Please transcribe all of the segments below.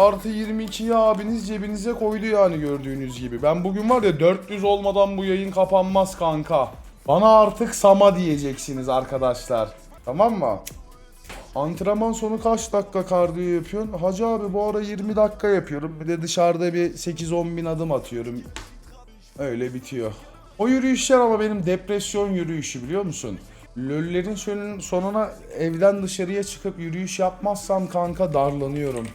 artı 22'yi abiniz cebinize koydu yani gördüğünüz gibi. Ben bugün var ya 400 olmadan bu yayın kapanmaz kanka. Bana artık Sama diyeceksiniz arkadaşlar. Tamam mı? Antrenman sonu kaç dakika kardiyo yapıyorsun? Hacı abi bu ara 20 dakika yapıyorum. Bir de dışarıda bir 8-10 bin adım atıyorum. Öyle bitiyor. O yürüyüşler ama benim depresyon yürüyüşü biliyor musun? Löllerin sonun- sonuna evden dışarıya çıkıp yürüyüş yapmazsam kanka darlanıyorum.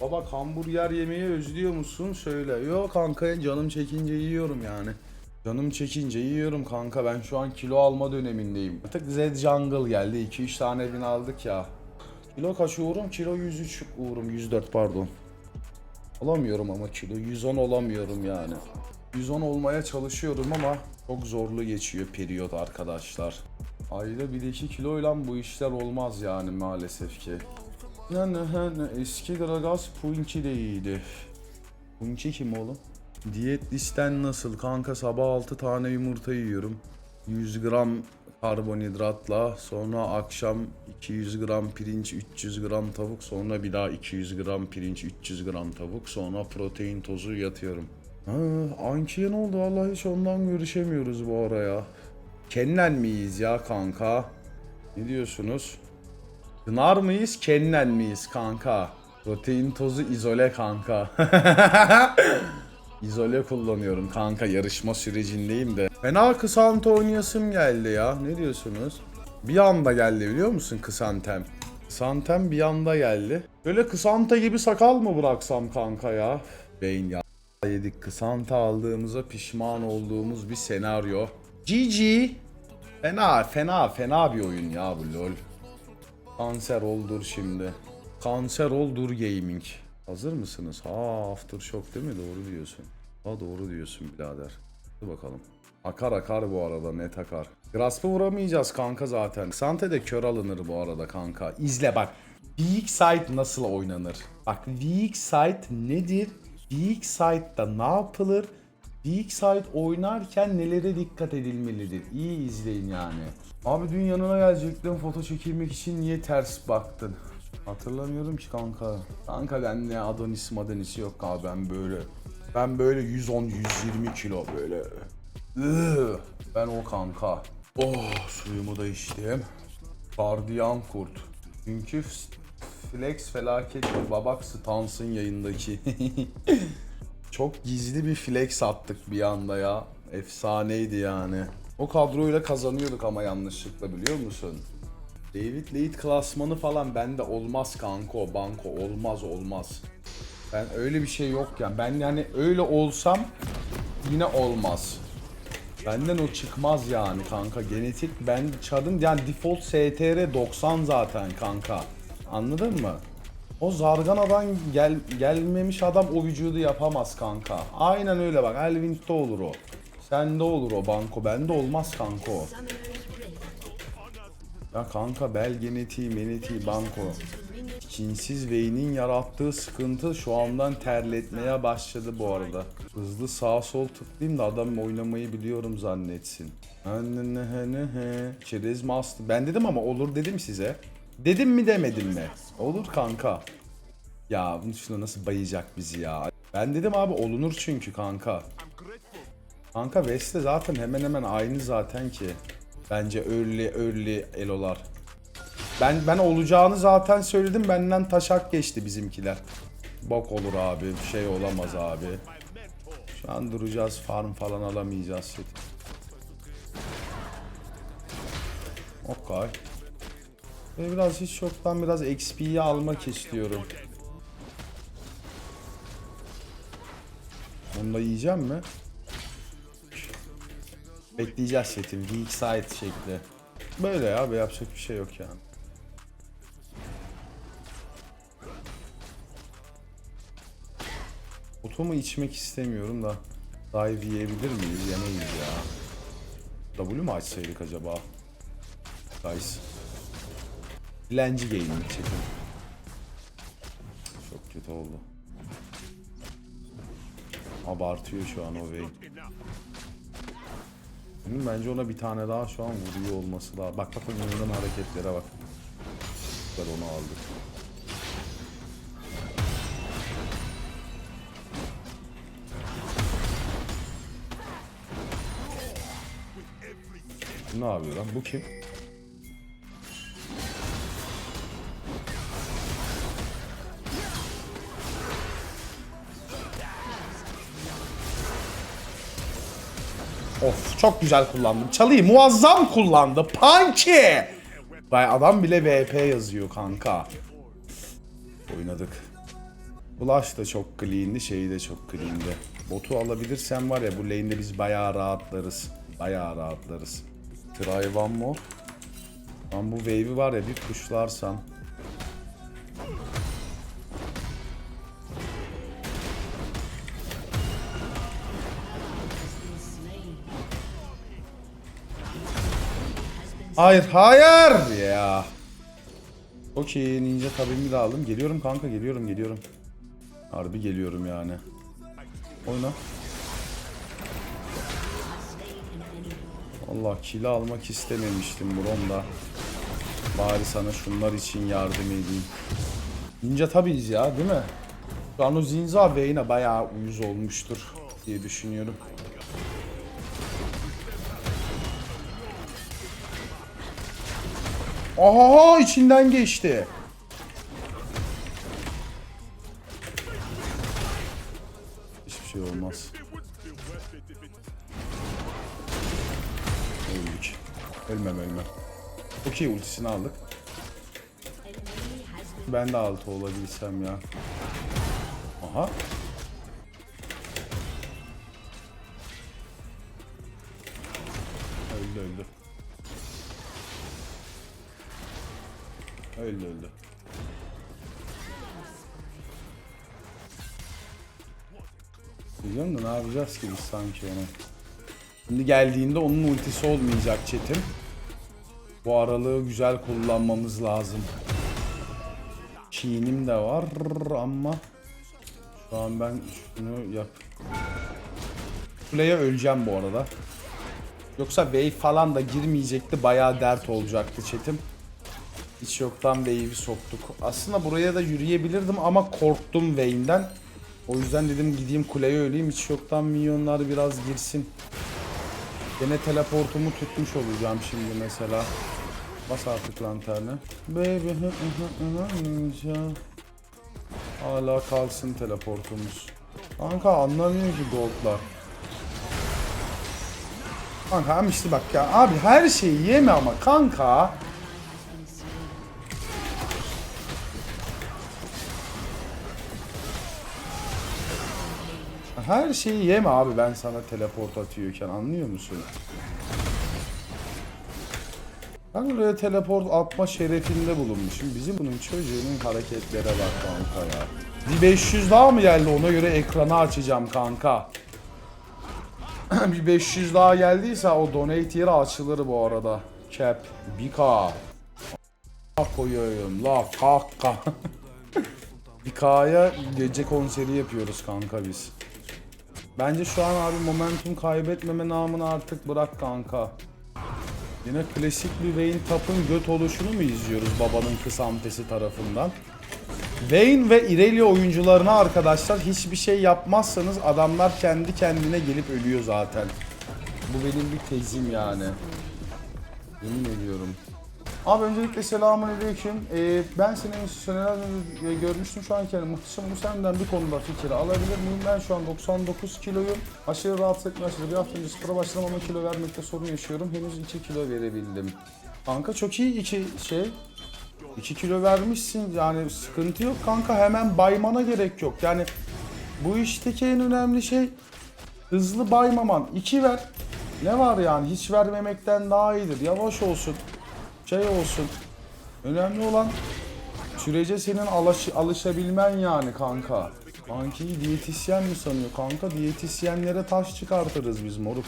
Baba hamburger yemeyi özlüyor musun? Söyle. Yok kanka canım çekince yiyorum yani. Canım çekince yiyorum kanka. Ben şu an kilo alma dönemindeyim. Artık Z Jungle geldi. 2-3 tane bin aldık ya. Kilo kaç uğrum? Kilo 103 uğrum. 104 pardon. Olamıyorum ama kilo 110 olamıyorum yani. 110 olmaya çalışıyorum ama çok zorlu geçiyor periyot arkadaşlar. Ayda 1-2 kiloyla bu işler olmaz yani maalesef ki. He ne eski Gragas Punki de iyiydi. Kim oğlum? Diyet listen nasıl? Kanka sabah 6 tane yumurta yiyorum. 100 gram karbonhidratla sonra akşam 200 gram pirinç 300 gram tavuk sonra bir daha 200 gram pirinç 300 gram tavuk sonra protein tozu yatıyorum. Anki'ye ne oldu? Vallahi hiç ondan görüşemiyoruz bu ara ya. Kennen miyiz ya kanka? Ne diyorsunuz? Pınar mıyız, Kennen miyiz kanka? Protein tozu izole kanka. İzole kullanıyorum kanka yarışma sürecindeyim de. Fena kısanta oynayasım geldi ya. Ne diyorsunuz? Bir anda geldi biliyor musun kısantem? Kısantem bir anda geldi. Böyle kısanta gibi sakal mı bıraksam kanka ya? Beyin ya. Yedik kısanta aldığımıza pişman olduğumuz bir senaryo. GG. Fena fena fena bir oyun ya bu lol. Kanser oldur şimdi. Kanser oldur gaming. Hazır mısınız? Ha aftershock değil mi? Doğru diyorsun. Ha doğru diyorsun birader. Hadi bakalım. Akar akar bu arada net akar. Grasp'ı vuramayacağız kanka zaten. Sante de kör alınır bu arada kanka. İzle bak. Weak side nasıl oynanır? Bak weak side nedir? Weak side'da ne yapılır? Weak side oynarken nelere dikkat edilmelidir? İyi izleyin yani. Abi dün yanına gelecektim foto çekilmek için niye ters baktın? Hatırlamıyorum ki kanka. Kanka bende Adonis Madonis yok abi ben böyle. Ben böyle 110-120 kilo böyle. Ben o kanka. Oh suyumu da içtim. Gardiyan kurt. Çünkü flex felaket babak stansın yayındaki. Çok gizli bir flex attık bir anda ya. Efsaneydi yani. O kadroyla kazanıyorduk ama yanlışlıkla biliyor musun? David Lead klasmanı falan bende olmaz kanko, banko olmaz olmaz. Ben öyle bir şey yok yani. Ben yani öyle olsam yine olmaz. Benden o çıkmaz yani kanka. Genetik ben çarın yani default STR 90 zaten kanka. Anladın mı? O Zargana'dan gel, gelmemiş adam o vücudu yapamaz kanka. Aynen öyle bak. Elvint'te olur o. Sende olur o banko. Bende olmaz kanka. Ya kanka bel genetiği, menetiği, banko. Kinsiz Vayne'in yarattığı sıkıntı şu andan terletmeye başladı bu arada. Hızlı sağ sol tıklayayım da adam oynamayı biliyorum zannetsin. Çerez master. Ben dedim ama olur dedim size. Dedim mi demedim mi? Olur kanka. Ya bunun şuna nasıl bayacak bizi ya. Ben dedim abi olunur çünkü kanka. Kanka West'te zaten hemen hemen aynı zaten ki. Bence early early elolar. Ben ben olacağını zaten söyledim. Benden taşak geçti bizimkiler. Bok olur abi. Şey olamaz abi. Şu an duracağız. Farm falan alamayacağız. Shit. Okay. Ve biraz hiç yoktan biraz XP'yi almak istiyorum. Onu da yiyeceğim mi? Bekleyeceğiz setim. Weak side şekli. Böyle abi yapacak bir şey yok yani. Otomu içmek istemiyorum da. Dive yiyebilir miyiz? Yemeyiz ya. W mu açsaydık acaba? Guys. Dilenci gaming çekim. Çok kötü oldu. Abartıyor şu an o Vayne. Bunun bence ona bir tane daha şu an vuruyor olması daha. Bak bak oyunun hareketlere bak. Ben onu aldı. Ne yapıyor lan? Bu kim? Çok güzel kullandım. Çalıyı muazzam kullandı. Punky! Vay adam bile VP yazıyor kanka. Oynadık. Flash da çok clean'di, şeyi de çok clean'di. Botu alabilirsem var ya bu lane'de biz bayağı rahatlarız. Bayağı rahatlarız. Try one more. Lan bu wave'i var ya bir pushlarsam. Hayır, hayır ya. Okey, ninja tabimi de aldım. Geliyorum kanka, geliyorum, geliyorum. Harbi geliyorum yani. Oyna. Allah kili almak istememiştim Bron'da. Bari sana şunlar için yardım edeyim. Ninja tabiiz ya değil mi? Şu an o Zinza Vayne'e bayağı uyuz olmuştur diye düşünüyorum. Aha içinden geçti. Hiçbir şey olmaz. Öldük. Ölmem ölmem. Okey ultisini aldık. Ben de altı olabilsem ya. Aha. Öldü öldü. Biliyorum da ne yapacağız ki biz sanki onu. Şimdi geldiğinde onun ultisi olmayacak Çetin. Bu aralığı güzel kullanmamız lazım. Çiğnim de var ama şu an ben şunu yap. Kuleye öleceğim bu arada. Yoksa wave falan da girmeyecekti. Bayağı dert olacaktı Çetin. Hiç yoktan wave'i soktuk. Aslında buraya da yürüyebilirdim ama korktum Vayne'den. O yüzden dedim gideyim kuleye öleyim. Hiç yoktan minyonlar biraz girsin. Gene teleportumu tutmuş olacağım şimdi mesela. Bas artık lanterni. Baby. Hala kalsın teleportumuz. Kanka anlamıyorum ki goldlar. Kanka işte bak ya abi her şeyi yeme ama kanka. Her şeyi yeme abi ben sana teleport atıyorken anlıyor musun? Ben oraya teleport atma şerefinde bulunmuşum. Bizim bunun çocuğunun hareketlere bak kanka ya. Bir 500 daha mı geldi ona göre ekranı açacağım kanka. bir 500 daha geldiyse o donate yeri açılır bu arada. Cap, 1K. koyuyorum la kanka. 1K'ya gece konseri yapıyoruz kanka biz. Bence şu an abi momentum kaybetmeme namını artık bırak kanka. Yine klasik bir Vayne Tap'ın göt oluşunu mu izliyoruz babanın kısamtesi tarafından? Vayne ve Irelia oyuncularına arkadaşlar hiçbir şey yapmazsanız adamlar kendi kendine gelip ölüyor zaten. Bu benim bir tezim yani. Yemin ediyorum. Abi öncelikle selamünaleyküm. Ee, ben seni seneler önce görmüştüm şu anki yani muhteşem bu senden bir konuda fikir alabilir miyim? Ben şu an 99 kiloyum. Aşırı rahatsız etme aşırı bir hafta önce spora başlamama kilo vermekte sorun yaşıyorum. Henüz 2 kilo verebildim. Kanka çok iyi iki şey. 2 kilo vermişsin yani sıkıntı yok kanka hemen baymana gerek yok. Yani bu işteki en önemli şey hızlı baymaman. 2 ver. Ne var yani hiç vermemekten daha iyidir. Yavaş olsun şey olsun. Önemli olan sürece senin alış alışabilmen yani kanka. Kankiyi diyetisyen mi sanıyor kanka? Diyetisyenlere taş çıkartırız biz moruk.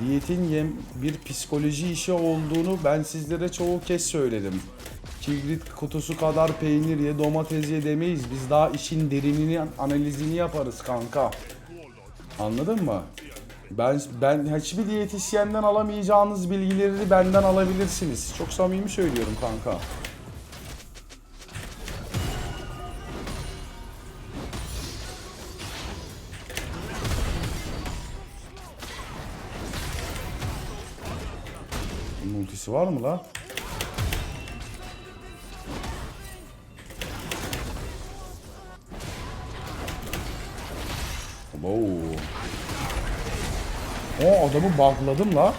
Diyetin yem bir psikoloji işi olduğunu ben sizlere çoğu kez söyledim. Kibrit kutusu kadar peynir ye domates ye demeyiz. Biz daha işin derinini analizini yaparız kanka. Anladın mı? Ben ben hiçbir diyetisyenden alamayacağınız bilgileri benden alabilirsiniz. Çok samimi söylüyorum kanka. Ultisi var mı la? Adamı bugladım la.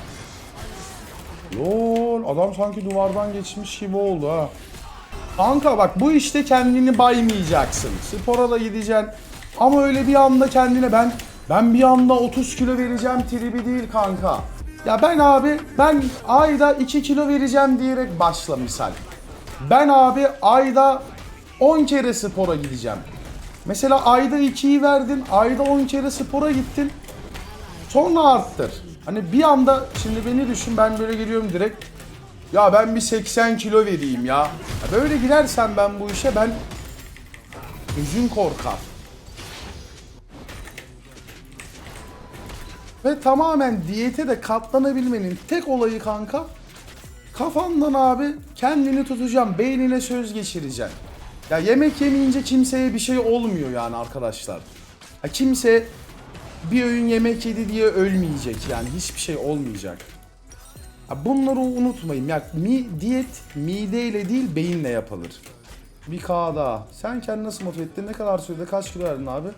Lol adam sanki duvardan geçmiş gibi oldu ha. Kanka bak bu işte kendini baymayacaksın. Spora da gideceksin. Ama öyle bir anda kendine ben ben bir anda 30 kilo vereceğim tribi değil kanka. Ya ben abi ben ayda 2 kilo vereceğim diyerek başla misal. Ben abi ayda 10 kere spora gideceğim. Mesela ayda 2'yi verdin, ayda 10 kere spora gittin. Sonra arttır. Hani bir anda şimdi beni düşün ben böyle geliyorum direkt. Ya ben bir 80 kilo vereyim ya. ya böyle gidersen ben bu işe ben gözün korkar. Ve tamamen diyete de katlanabilmenin tek olayı kanka kafandan abi kendini tutacağım. Beynine söz geçireceksin. Ya yemek yemeyince kimseye bir şey olmuyor yani arkadaşlar. Ya kimse bir öğün yemek yedi diye ölmeyecek yani hiçbir şey olmayacak. Ya bunları unutmayın. Ya mi, diyet mideyle değil beyinle yapılır. Bir K daha. Sen kendini nasıl motive ettin? Ne kadar sürede kaç kilo verdin abi?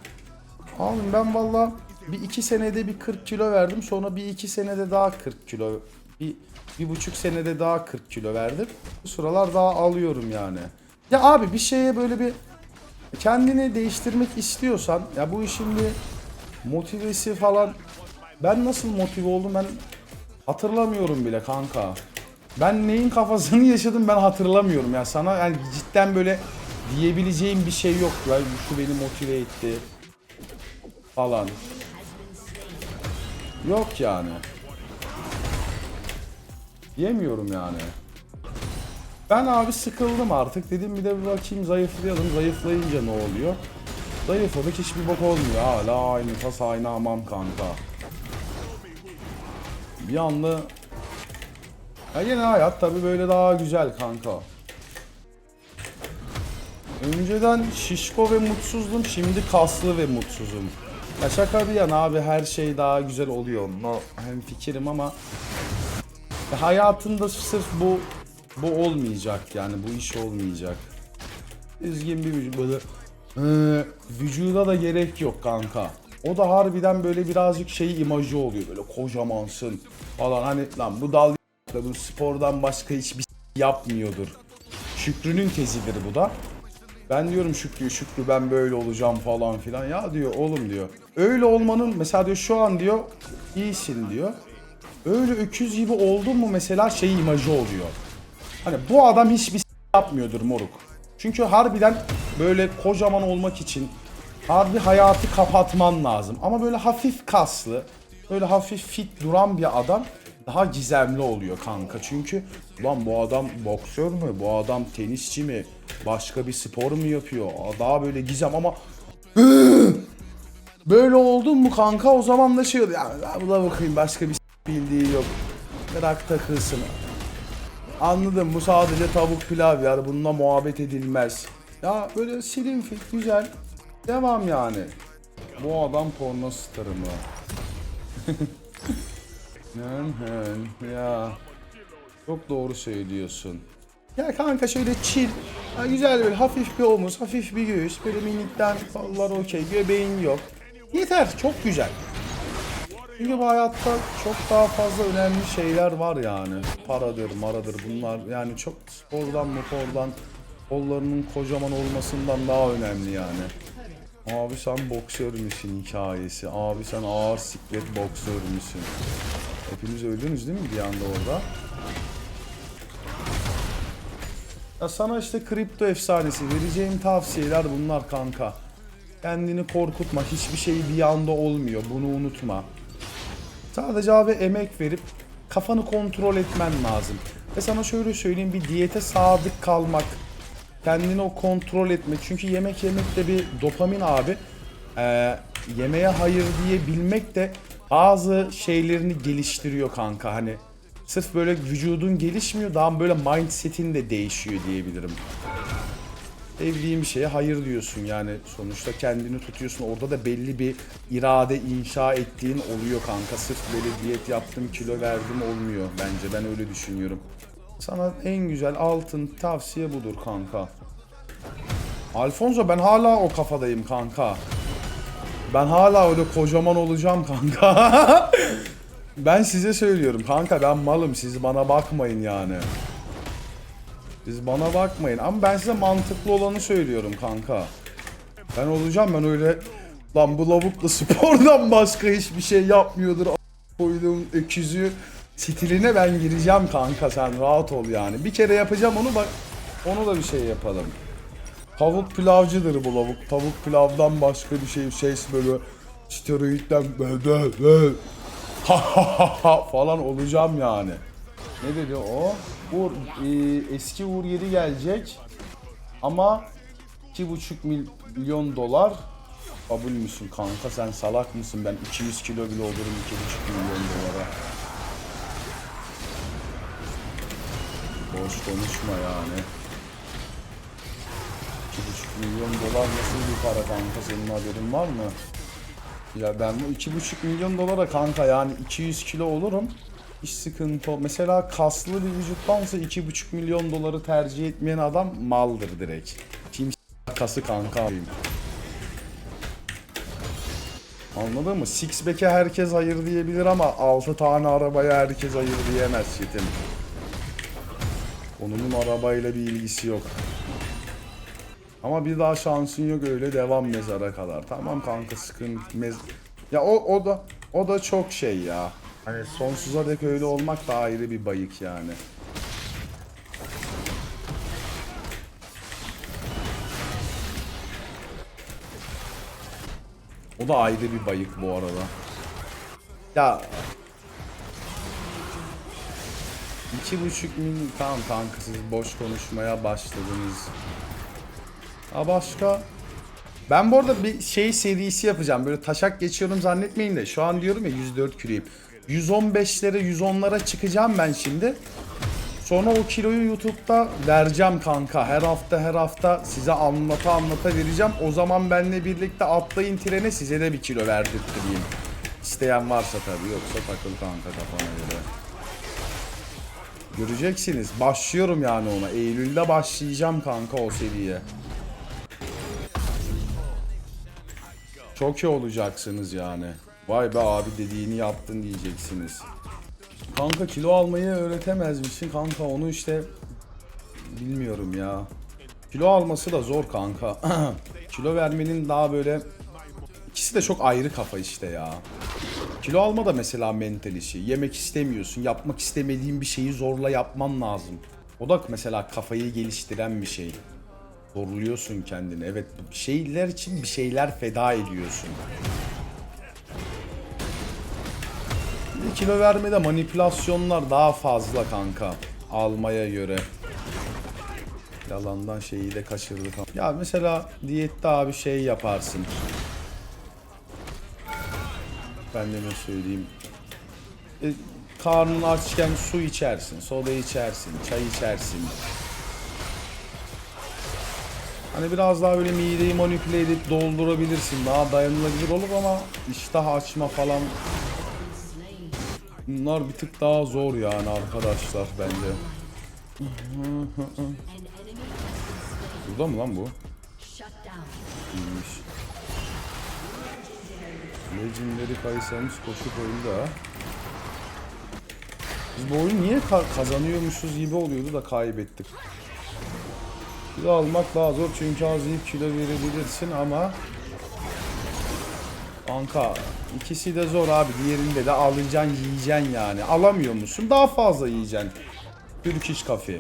Abi ben valla bir iki senede bir 40 kilo verdim. Sonra bir iki senede daha 40 kilo. Bir, bir buçuk senede daha 40 kilo verdim. Bu sıralar daha alıyorum yani. Ya abi bir şeye böyle bir kendini değiştirmek istiyorsan ya bu işin bir motivesi falan ben nasıl motive oldum ben hatırlamıyorum bile kanka. Ben neyin kafasını yaşadım ben hatırlamıyorum ya sana yani cidden böyle diyebileceğim bir şey yok. Ya şu beni motive etti falan. Yok yani. Diyemiyorum yani. Ben abi sıkıldım artık. Dedim bir de bir bakayım zayıflayalım. Zayıflayınca ne oluyor? Zayıfladık hiçbir bok olmuyor. Hala aynı tas aynı hamam kanka. Bir anda... Ya yine hayat tabi böyle daha güzel kanka. Önceden şişko ve mutsuzdum. Şimdi kaslı ve mutsuzum. Ya şaka bir yana abi her şey daha güzel oluyor. No, hem fikirim ama ya hayatında sırf bu bu olmayacak yani bu iş olmayacak. Düzgün bir böyle ee, vücuda da gerek yok kanka. O da harbiden böyle birazcık şey imajı oluyor böyle kocamansın falan hani lan bu dal da bu spordan başka hiçbir şey yapmıyordur. Şükrü'nün tezidir bu da. Ben diyorum Şükrü Şükrü ben böyle olacağım falan filan. Ya diyor oğlum diyor. Öyle olmanın mesela diyor şu an diyor iyisin diyor. Öyle öküz gibi oldun mu mesela şey imajı oluyor. Hani bu adam hiçbir s- yapmıyordur moruk. Çünkü harbiden böyle kocaman olmak için harbi hayatı kapatman lazım. Ama böyle hafif kaslı, böyle hafif fit duran bir adam daha gizemli oluyor kanka. Çünkü lan bu adam boksör mü? Bu adam tenisçi mi? Başka bir spor mu yapıyor? Daha böyle gizem ama böyle oldun mu kanka o zaman da şey oluyor. Ya ben buna bakayım başka bir bildiği yok. Bırak takılsın. Anladım bu sadece tavuk pilav yani bununla muhabbet edilmez. Ya böyle silin fit güzel. Devam yani. Bu adam porno starı mı? Ya. Çok doğru söylüyorsun. Ya kanka şöyle chill. Ha, güzel böyle hafif bir omuz, hafif bir göğüs. Böyle minikten kollar okey. Göbeğin yok. Yeter. Çok güzel. Çünkü bu hayatta çok daha fazla önemli şeyler var yani. Paradır, maradır bunlar. Yani çok spordan, motordan, kollarının kocaman olmasından daha önemli yani. Abi sen boksör müsün hikayesi? Abi sen ağır siklet boksör müsün? Hepiniz öldünüz değil mi bir anda orada? Ya sana işte kripto efsanesi vereceğim tavsiyeler bunlar kanka. Kendini korkutma. Hiçbir şey bir anda olmuyor. Bunu unutma. Sadece abi emek verip kafanı kontrol etmen lazım. Ve sana şöyle söyleyeyim bir diyete sadık kalmak. Kendini o kontrol etmek. Çünkü yemek yemek de bir dopamin abi. Ee, yemeğe hayır diye bilmek de bazı şeylerini geliştiriyor kanka. Hani sırf böyle vücudun gelişmiyor daha böyle mindsetin de değişiyor diyebilirim. Sevdiğin şeye hayır diyorsun yani sonuçta kendini tutuyorsun orada da belli bir irade inşa ettiğin oluyor kanka sırf böyle diyet yaptım kilo verdim olmuyor bence ben öyle düşünüyorum. Sana en güzel altın tavsiye budur kanka. Alfonso ben hala o kafadayım kanka. Ben hala öyle kocaman olacağım kanka. ben size söylüyorum kanka ben malım siz bana bakmayın yani. Siz bana bakmayın ama ben size mantıklı olanı söylüyorum kanka. Ben olacağım ben öyle lan bu lavukla spordan başka hiçbir şey yapmıyordur. A- Koyduğum öküzü stiline ben gireceğim kanka sen rahat ol yani. Bir kere yapacağım onu bak onu da bir şey yapalım. Tavuk pilavcıdır bu lavuk. Tavuk pilavdan başka bir şey şey böyle steroidden böyle ha ha falan olacağım yani. Ne dedi o? Uğur, e, eski Uğur 7 gelecek ama 2,5 milyon dolar kabul müsün kanka sen salak mısın ben 200 kilo bile olurum 2,5 milyon dolara. Boş konuşma yani. 2,5 milyon dolar nasıl bir para kanka senin haberin var mı? Ya ben bu 2,5 milyon dolara kanka yani 200 kilo olurum. Hiç sıkıntı Mesela kaslı bir vücuttansa 2,5 milyon doları tercih etmeyen adam maldır direkt. Kim s- kası kanka. Anladın mı? Sixpack'e herkes hayır diyebilir ama 6 tane arabaya herkes hayır diyemez Çetin. Konunun arabayla bir ilgisi yok. Ama bir daha şansın yok öyle devam mezara kadar. Tamam kanka sıkıntı mez Ya o o da o da çok şey ya. Hani sonsuza dek öyle olmak da ayrı bir bayık yani. O da ayrı bir bayık bu arada. Ya iki buçuk milyon tamam kanka siz boş konuşmaya başladınız. Ha başka? Ben bu arada bir şey serisi yapacağım. Böyle taşak geçiyorum zannetmeyin de. Şu an diyorum ya 104 kiloyum. 115'lere 110'lara çıkacağım ben şimdi. Sonra o kiloyu YouTube'da vereceğim kanka. Her hafta her hafta size anlata anlata vereceğim. O zaman benle birlikte atlayın trene size de bir kilo verdirttireyim. İsteyen varsa tabii yoksa takıl kanka kafana göre. Göreceksiniz. Başlıyorum yani ona. Eylül'de başlayacağım kanka o seriye. Çok iyi olacaksınız yani. Vay be abi dediğini yaptın diyeceksiniz. Kanka kilo almayı öğretemez misin? Kanka onu işte bilmiyorum ya. Kilo alması da zor kanka. kilo vermenin daha böyle ikisi de çok ayrı kafa işte ya. Kilo alma da mesela mental işi. Yemek istemiyorsun. Yapmak istemediğin bir şeyi zorla yapman lazım. O da mesela kafayı geliştiren bir şey. Zorluyorsun kendini. Evet bir şeyler için bir şeyler feda ediyorsun. Bir kilo vermede manipülasyonlar daha fazla kanka. Almaya göre. Yalandan şeyi de kaçırdık. Ya mesela diyette abi şey yaparsın. Ben de ne söyleyeyim. E, karnın açken su içersin, soda içersin, çay içersin. Hani biraz daha böyle mideyi manipüle edip doldurabilirsin. Daha dayanılabilir olur ama iştah açma falan Bunlar bir tık daha zor yani arkadaşlar bence. Burada mı lan bu? İyiymiş. Legendary Kayser'imiz koşup öldü ha. Biz bu oyunu niye ka- kazanıyormuşuz gibi oluyordu da kaybettik. Kilo almak daha zor çünkü az yiyip kilo verebilirsin ama Kanka ikisi de zor abi. Diğerinde de alacaksın yiyeceksin yani. Alamıyor musun? Daha fazla yiyeceksin. Türk iş kafe.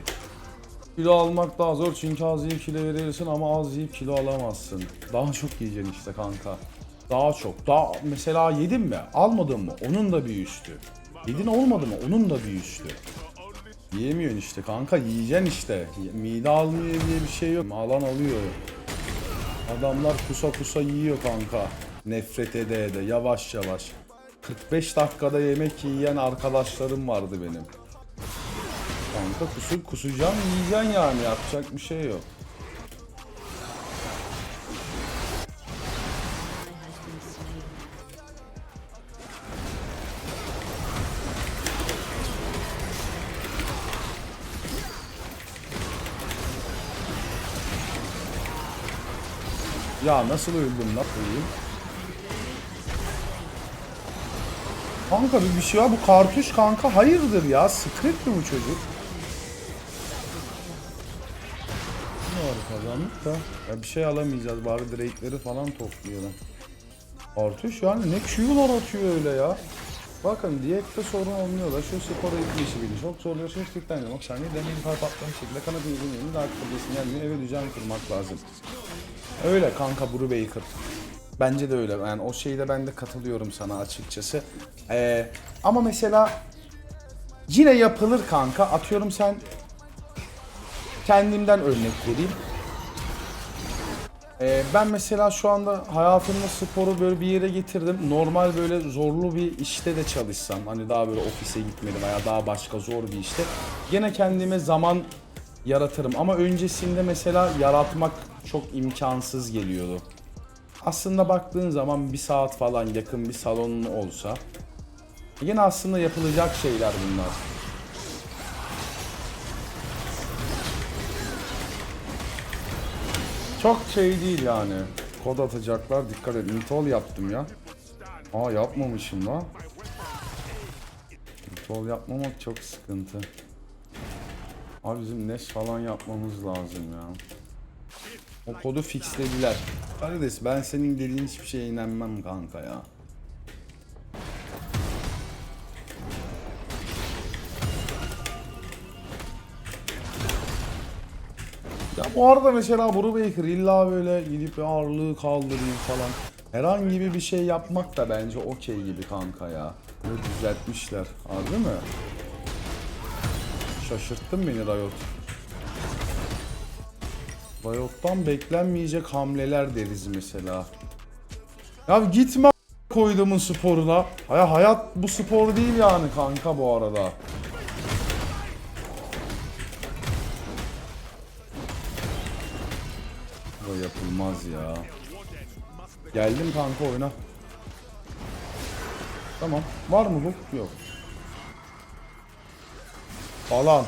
Kilo almak daha zor çünkü az yiyip kilo verirsin ama az yiyip kilo alamazsın. Daha çok yiyeceksin işte kanka. Daha çok. Daha mesela yedin mi? Almadın mı? Onun da bir üstü. Yedin olmadı mı? Onun da bir üstü. Yiyemiyorsun işte kanka yiyeceksin işte. Mide almıyor diye bir şey yok. Alan alıyor. Adamlar kusa kusa yiyor kanka. Nefret ede ede yavaş yavaş. 45 dakikada yemek yiyen arkadaşlarım vardı benim. Kanka kusur kusacaksın yiyeceksin yani yapacak bir şey yok. Ya nasıl öldüm lan koyayım? Kanka bir şey var bu kartuş kanka hayırdır ya script mi bu çocuk? Ne var kazandık da ya bir şey alamayacağız bari direkleri falan toplayalım. Kartuş yani ne Q'lar atıyor öyle ya. Bakın diyette sorun olmuyor da şu spora işi bilir. Çok zorlaşıyor tıklanıyor. Bak saniye demeyin kalp atlamış şekilde kanadın uzun yerini daha kıbrısını gelmiyor eve düzen kurmak lazım. Öyle kanka Brubaker. Bence de öyle. Yani o şeyde ben de katılıyorum sana açıkçası. Ee, ama mesela yine yapılır kanka. Atıyorum sen kendimden örnek vereyim. Ee, ben mesela şu anda hayatımda sporu böyle bir yere getirdim. Normal böyle zorlu bir işte de çalışsam hani daha böyle ofise gitmedim veya daha başka zor bir işte. Gene kendime zaman yaratırım ama öncesinde mesela yaratmak çok imkansız geliyordu. Aslında baktığın zaman bir saat falan yakın bir salonun olsa yine aslında yapılacak şeyler bunlar. Çok şey değil yani. Kod atacaklar dikkat et. Intol yaptım ya. Aa yapmamışım la. Intol yapmamak çok sıkıntı. Abi bizim Neş falan yapmamız lazım ya. O kodu fixlediler. Kardeş ben senin dediğin hiçbir şeye inanmam kanka ya. Ya bu arada mesela Brubaker illa böyle gidip ağırlığı kaldırayım falan. Herhangi bir şey yapmak da bence okey gibi kanka ya. Böyle düzeltmişler. Harbi mi? Şaşırttın beni Riot. Riot'tan beklenmeyecek hamleler deriz mesela. Ya gitme koyduğumun sporuna. Hay hayat bu spor değil yani kanka bu arada. Bu yapılmaz ya. Geldim kanka oyuna. Tamam. Var mı bu? Yok. Falan.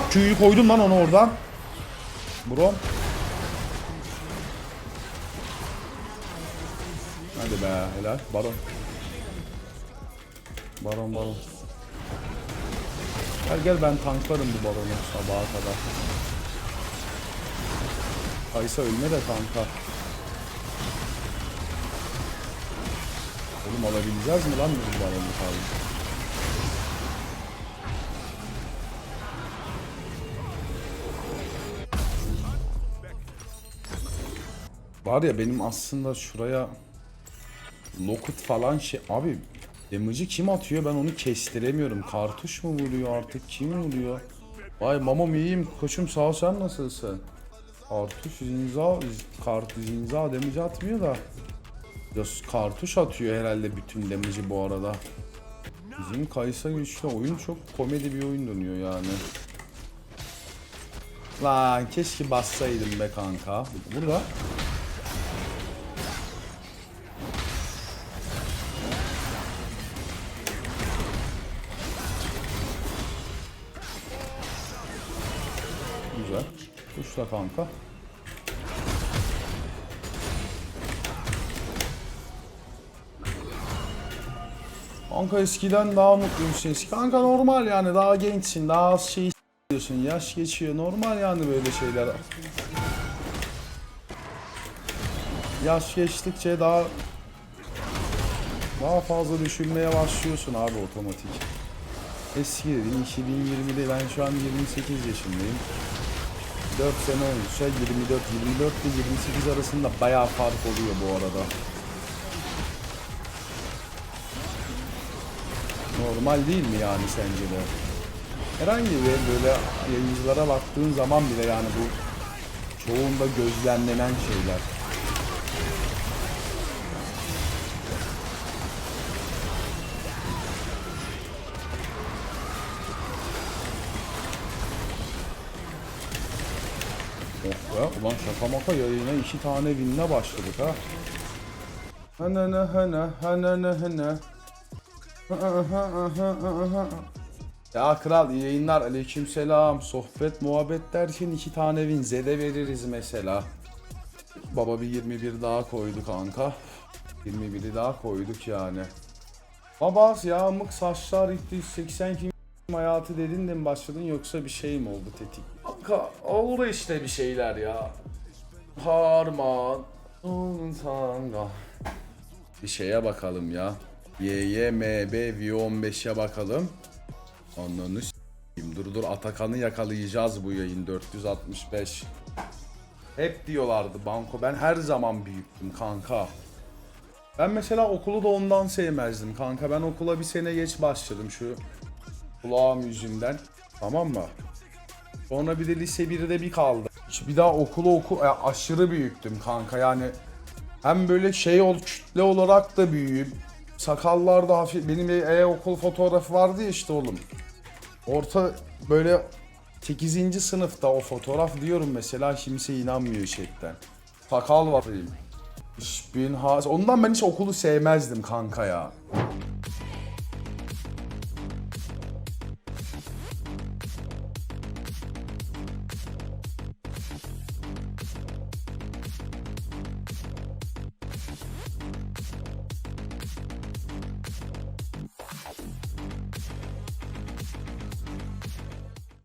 Tak Q'yu koydum lan onu oradan. Bro. Hadi be helal. Baron. Baron baron. Gel gel ben tanklarım bu baronu sabaha kadar. Kaysa ölme de kanka. Oğlum alabileceğiz mi lan bu baronu kaldı? Var ya benim aslında şuraya Lockut falan şey abi damage'i kim atıyor ben onu kestiremiyorum. Kartuş mu vuruyor artık kim vuruyor? Vay mamam iyiyim koçum sağ ol sen nasılsın? Kartuş zinza kart zinza damage atmıyor da. Kartuş atıyor herhalde bütün damage'i bu arada. Bizim Kaysa güçlü oyun çok komedi bir oyun dönüyor yani. Lan keşke bassaydım be kanka. Burada Tuşla kanka. Kanka eskiden daha mutluymuş eski. Kanka normal yani daha gençsin daha az şey diyorsun yaş geçiyor normal yani böyle şeyler. Yaş geçtikçe daha daha fazla düşünmeye başlıyorsun abi otomatik. Eski dediğim 2020'de ben şu an 28 yaşındayım. 4 sene olmuşsa 24, 24 ile 28 arasında bayağı fark oluyor bu arada. Normal değil mi yani sence de? Herhangi bir böyle yayıncılara baktığın zaman bile yani bu çoğunda gözlemlenen şeyler. Ulan şaka maka yayına iki tane winle başladık ha. Hanana hana hanana hana. Ya kral yayınlar aleykümselam sohbet muhabbet derken iki tane win zede veririz mesela. Baba bir 21 daha koydu kanka. 21'i daha koyduk yani. Baba yağmık saçlar 280 kim hayatı dedin de mi başladın yoksa bir şey mi oldu tetik? Kanka oldu işte bir şeyler ya. Harman. Tanga. Bir şeye bakalım ya. YYMB V15'e bakalım. Ananı s**eyim. Dur dur Atakan'ı yakalayacağız bu yayın 465. Hep diyorlardı banko ben her zaman büyüktüm kanka. Ben mesela okulu da ondan sevmezdim kanka. Ben okula bir sene geç başladım şu kulağım yüzünden. Tamam mı? Sonra bir de lise 1'de bir kaldı. Bir daha okulu oku ya aşırı büyüktüm kanka yani. Hem böyle şey ol kütle olarak da büyüğüm. Sakallar da hafif. Benim bir e-okul fotoğrafı vardı ya işte oğlum. Orta böyle 8. sınıfta o fotoğraf diyorum mesela kimse inanmıyor chatten. Sakal var. Bin has. Ondan ben hiç okulu sevmezdim kanka ya.